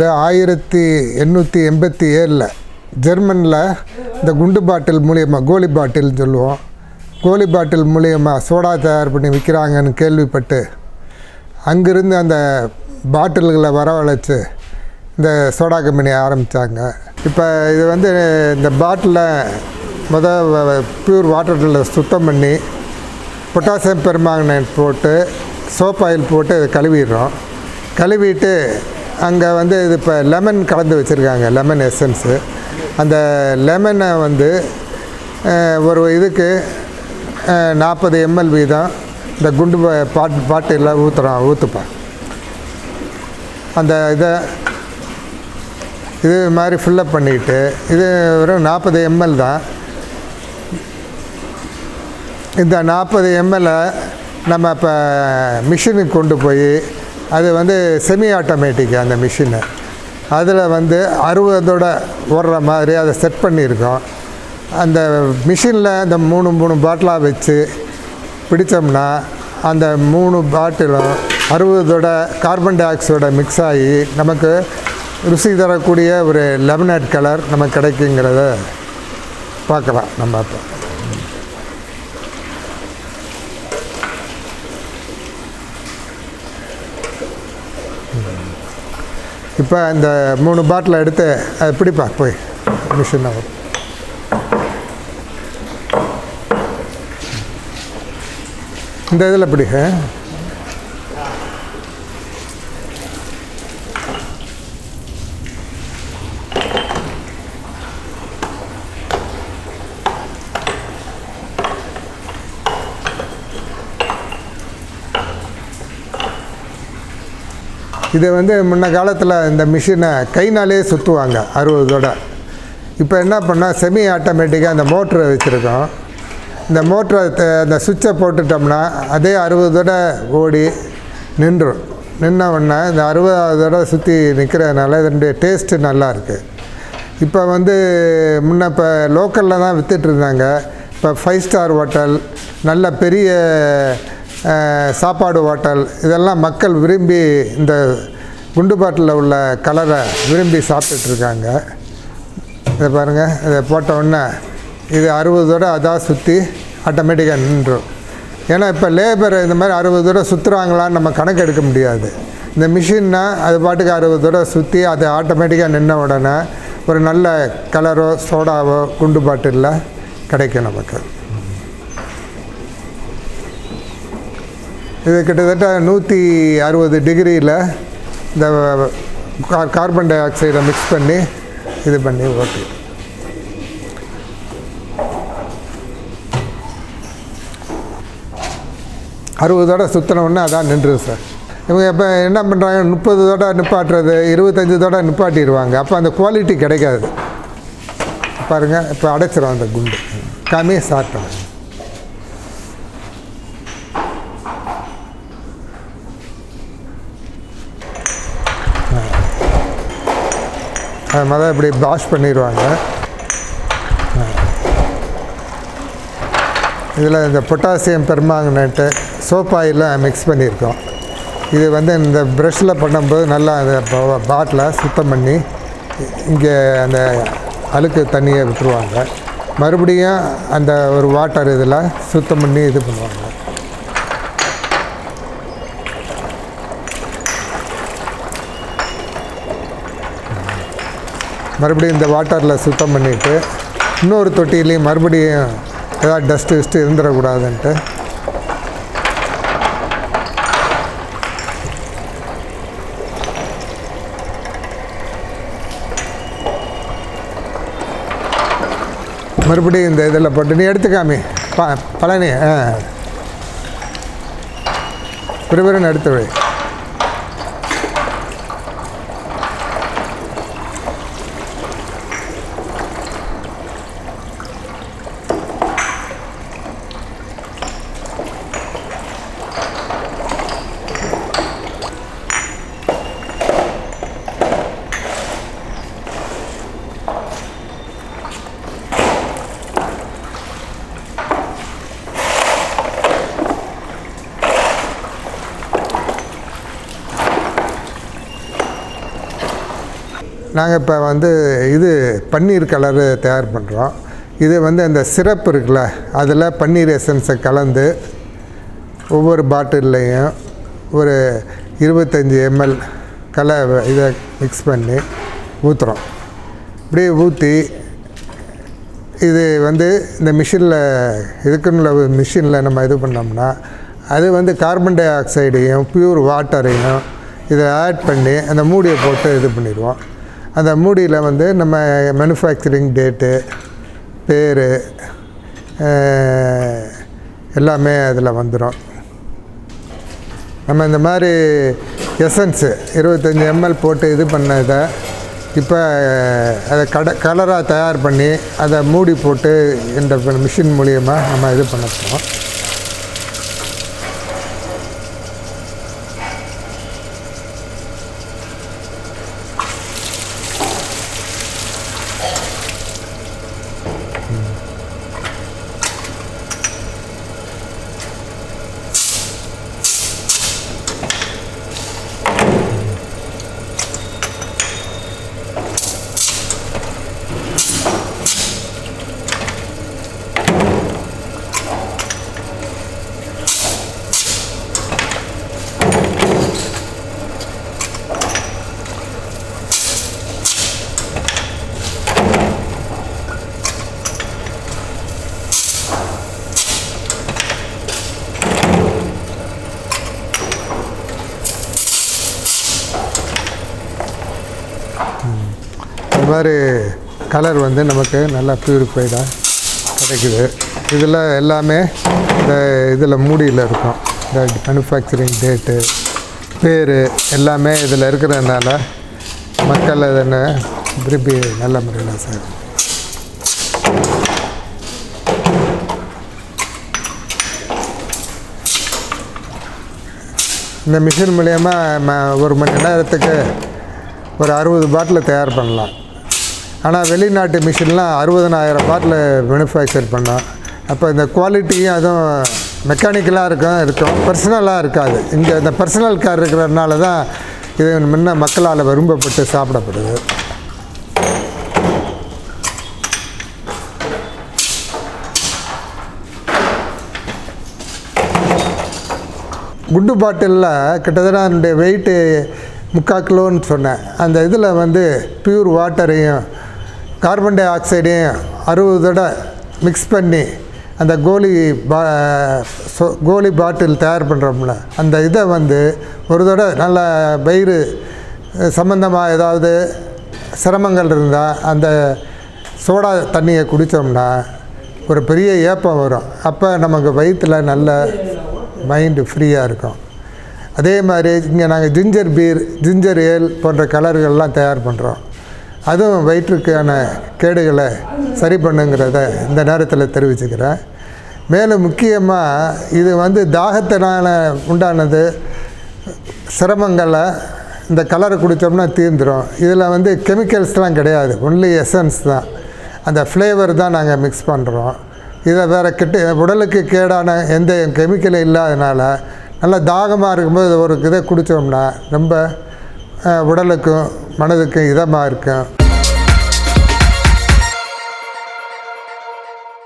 அது ஆயிரத்தி எண்ணூற்றி எண்பத்தி ஏழில் ஜெர்மனில் இந்த குண்டு பாட்டில் மூலியமாக கோலி பாட்டில்னு சொல்லுவோம். கோலி பாட்டில் மூலியமாக சோடா தயார் பண்ணி விற்கிறாங்கன்னு கேள்விப்பட்டு அங்கிருந்து அந்த பாட்டில்களை வரவழைச்சு இந்த சோடா கம்பெனி ஆரம்பித்தாங்க இப்போ இது வந்து இந்த பாட்டிலை முத ப்யூர் வாட்டரில் சுத்தம் பண்ணி பொட்டாசியம் பெருமாங்கனேட் போட்டு சோப் ஆயில் போட்டு கழுவிடுறோம். கழுவிட்டு அங்கே வந்து இது இப்போ லெமன் கலந்து வச்சுருக்காங்க லெமன் எசன்ஸு அந்த லெமனை வந்து ஒரு இதுக்கு நாற்பது எம்எல் வீதம் இந்த குண்டு பாட் பாட்டிலில் ஊற்றுறோம் ஊற்றுப்பேன் அந்த இதை இது மாதிரி ஃபில்லப் பண்ணிட்டு இது வெறும் நாற்பது எம்எல் தான். இந்த நாற்பது எம்எல்லை நம்ம இப்போ மிஷினுக்கு கொண்டு போய் அது வந்து செமி ஆட்டோமேட்டிக் அந்த மிஷினு அதில் வந்து அறுபதோட ஓடுற மாதிரி அதை செட் பண்ணியிருக்கோம். அந்த மிஷினில் அந்த மூணு மூணு பாட்டிலாக வச்சு பிடித்தோம்னா அந்த மூணு பாட்டிலும் அறுபதோட கார்பன் டை ஆக்சைடோட மிக்ஸ் ஆகி நமக்கு ருசி தரக்கூடிய ஒரு லெமனேட் கலர் நமக்கு கிடைக்குங்கிறத பார்க்கலாம். நம்ம அப்போ. இப்போ இந்த மூணு பாட்டில் எடுத்து அது பிடிப்பா போய். மிஷின் வரும். இந்த இதில் பிடிக்க இது வந்து முன்ன காலத்தில் இந்த மிஷினை கைனாலே சுற்றுவாங்க அறுபதோட. இப்போ என்ன பண்ணால் செமி ஆட்டோமேட்டிக்காக அந்த மோட்ரு வச்சுருக்கோம். இந்த மோட்ரை அந்த சுவிட்சை போட்டுட்டோம்னா அதே அறுபதோட ஓடி நின்றும். நின்ன உடனே இந்த அறுபதாவதோட சுற்றி நிற்கிறதுனால இதனுடைய டேஸ்ட்டு நல்லா இருக்குது இப்போ வந்து முன்ன இப்போ லோக்கலில் தான் வித்துட்டு இருந்தாங்க. இப்போ ஃபைவ் ஸ்டார் ஹோட்டல் நல்ல பெரிய சாப்பாடு ஹோட்டல் இதெல்லாம் மக்கள் விரும்பி இந்த குண்டு பாட்டிலில் உள்ள கலரை விரும்பி சாப்பிட்டுட்ருக்காங்க. இதை பாருங்கள் இதை போட்ட உடனே இது அறுபதோட அதான் சுற்றி ஆட்டோமேட்டிக்காக நின்றும். ஏன்னா இப்போ லேபர் இந்த மாதிரி அறுபதோட சுற்றுறாங்களான்னு நம்ம கணக்கு எடுக்க முடியாது. இந்த மிஷின்னா அது பாட்டுக்கு அறுபதோட சுற்றி அது ஆட்டோமேட்டிக்காக நின்ன உடனே ஒரு நல்ல கலரோ சோடாவோ குண்டு பாட்டிலில் கிடைக்கும் நமக்கு. இது கிட்டத்தட்ட நூற்றி அறுபது டிகிரியில் இந்த கா- கார்பன் டை ஆக்சைடை மிக்ஸ் பண்ணி இது பண்ணி ஓட்டி. தடவை சுற்றினோடனே அதான் நின்றுது சார். இவங்க இப்போ என்ன பண்ணுறாங்க முப்பது தடவை நிப்பாட்டுறது இருபத்தஞ்சி தடவை நிப்பாட்டிடுவாங்க. அப்போ அந்த குவாலிட்டி கிடைக்காது. பாருங்கள் இப்போ அடைச்சிடும் அந்த குண்டு. காமி சாப்பிட்டோம். அது முதல்ல இப்படி வாஷ் பண்ணிடுவாங்க. இதில் இந்த பொட்டாசியம் பெர்மாங்கனேட்டு சோப் ஆயிலாம் மிக்ஸ் பண்ணியிருக்கோம். இது வந்து இந்த ப்ரெஷ்ஷில் பண்ணும்போது நல்லா அந்த பாட்டிலை சுத்தம் பண்ணி இங்கே அந்த அழுக்கு தண்ணியை விட்டுருவாங்க. மறுபடியும் அந்த ஒரு வாட்டர் இதில் சுத்தம் பண்ணி இது பண்ணுவாங்க. மறுபடியும் இந்த வாட்டரில் சுத்தம் பண்ணிவிட்டு இன்னொரு தொட்டிலையும் மறுபடியும் ஏதாவது டஸ்ட்டு கிஸ்ட்டு இருந்துடக்கூடாதுன்ட்டு மறுபடியும் இந்த இதில் போட்டு நீ எடுத்துக்காமி. ப பழனி ஆ. விறுவிறுன்னு எடுத்து வை. நாங்கள் இப்போ வந்து இது பன்னீர் கலரு தயார் பண்ணுறோம் இது வந்து அந்த சிரப் இருக்குல்ல அதில் பன்னீர் எசன்ஸை கலந்து ஒவ்வொரு பாட்டில்லையும் ஒரு இருபத்தஞ்சி எம்எல் கலை இதை மிக்ஸ் பண்ணி ஊற்றுறோம் இப்படியே ஊற்றி இது வந்து இந்த மிஷினில் இதுக்குள்ள மிஷினில் நம்ம இது பண்ணோம்னா அது வந்து கார்பன் டை ஆக்சைடையும் பியூர் வாட்டரையும் இதை ஆட் பண்ணி அந்த மூடியை போட்டு இது பண்ணிடுவோம். அந்த மூடியில் வந்து நம்ம மேனுஃபேக்சரிங் டேட்டு பேர் எல்லாமே அதில் வந்துடும் நம்ம இந்த மாதிரி எசன்ஸு இருபத்தஞ்சி எம்எல் போட்டு இது பண்ணதை இப்போ அதை கட கலராக தயார் பண்ணி அதை மூடி போட்டு இந்த மிஷின் மூலியமாக நம்ம இது பண்ண போகிறோம் மாதிரி கலர் வந்து நமக்கு நல்லா ப்யூரிஃபைடாக கிடைக்குது. இதில் எல்லாமே இந்த இதில் மூடியில் இருக்கும். இந்த மேனுஃபேக்சரிங் டேட்டு பேர் எல்லாமே இதில் இருக்கிறதுனால மக்கள் அதனை விரும்பி நல்ல முறையில் சார் இந்த மிஷின் மூலயமா ம ஒரு மணி நேரத்துக்கு ஒரு அறுபது பாட்டில் தயார் பண்ணலாம். ஆனால் வெளிநாட்டு மிஷின்லாம் அறுபதனாயிரம் பாட்டில் மேனுஃபேக்சர் பண்ணோம் அப்போ இந்த குவாலிட்டியும் அதுவும் மெக்கானிக்கலாக இருக்கும். இருக்கும் பர்சனலாக இருக்காது. இங்கே இந்த பர்சனல் கார் இருக்கிறதுனால தான் இது முன்ன மக்களால் விரும்பப்பட்டு சாப்பிடப்படுது. குண்டு பாட்டிலில் கிட்டத்தட்ட அதனுடைய வெயிட்டு முக்கால் கிலோன்னு சொன்னேன். அந்த இதில் வந்து பியூர் வாட்டரையும் கார்பன் டை ஆக்சைடையும் அறுபது தடவை மிக்ஸ் பண்ணி அந்த கோலி பா கோலி பாட்டில் தயார் பண்ணுறோம்ல அந்த இதை வந்து ஒரு தடவை நல்ல வயிறு சம்மந்தமாக ஏதாவது சிரமங்கள் இருந்தால் அந்த சோடா தண்ணியை குடித்தோம்னா ஒரு பெரிய ஏப்பம் வரும். அப்போ நமக்கு வயிற்றில் நல்ல மைண்டு ஃப்ரீயாக இருக்கும். அதே மாதிரி இங்கே நாங்கள் ஜிஞ்சர் பீர் ஜிஞ்சர் ஏல் போன்ற கலர்கள்லாம் தயார் பண்ணுறோம் அதுவும் வயிற்றுக்கான கேடுகளை சரி பண்ணுங்கிறத இந்த நேரத்தில் தெரிவிச்சுக்கிறேன். மேலும் முக்கியமாக இது வந்து தாகத்தினால உண்டானது சிரமங்களை இந்த கலரை குடித்தோம்னா தீர்ந்துடும் இதில் வந்து கெமிக்கல்ஸ்லாம் கிடையாது. ஒன்லி எசன்ஸ் தான். அந்த ஃப்ளேவர் தான் நாங்கள் மிக்ஸ் பண்ணுறோம் இதை வேறு கிட்ட உடலுக்கு கேடான எந்த கெமிக்கலும் இல்லாதனால நல்லா தாகமாக இருக்கும்போது ஒரு இதை குடித்தோம்னா ரொம்ப உடலுக்கும் மனதுக்கும் இதமாக இருக்கும்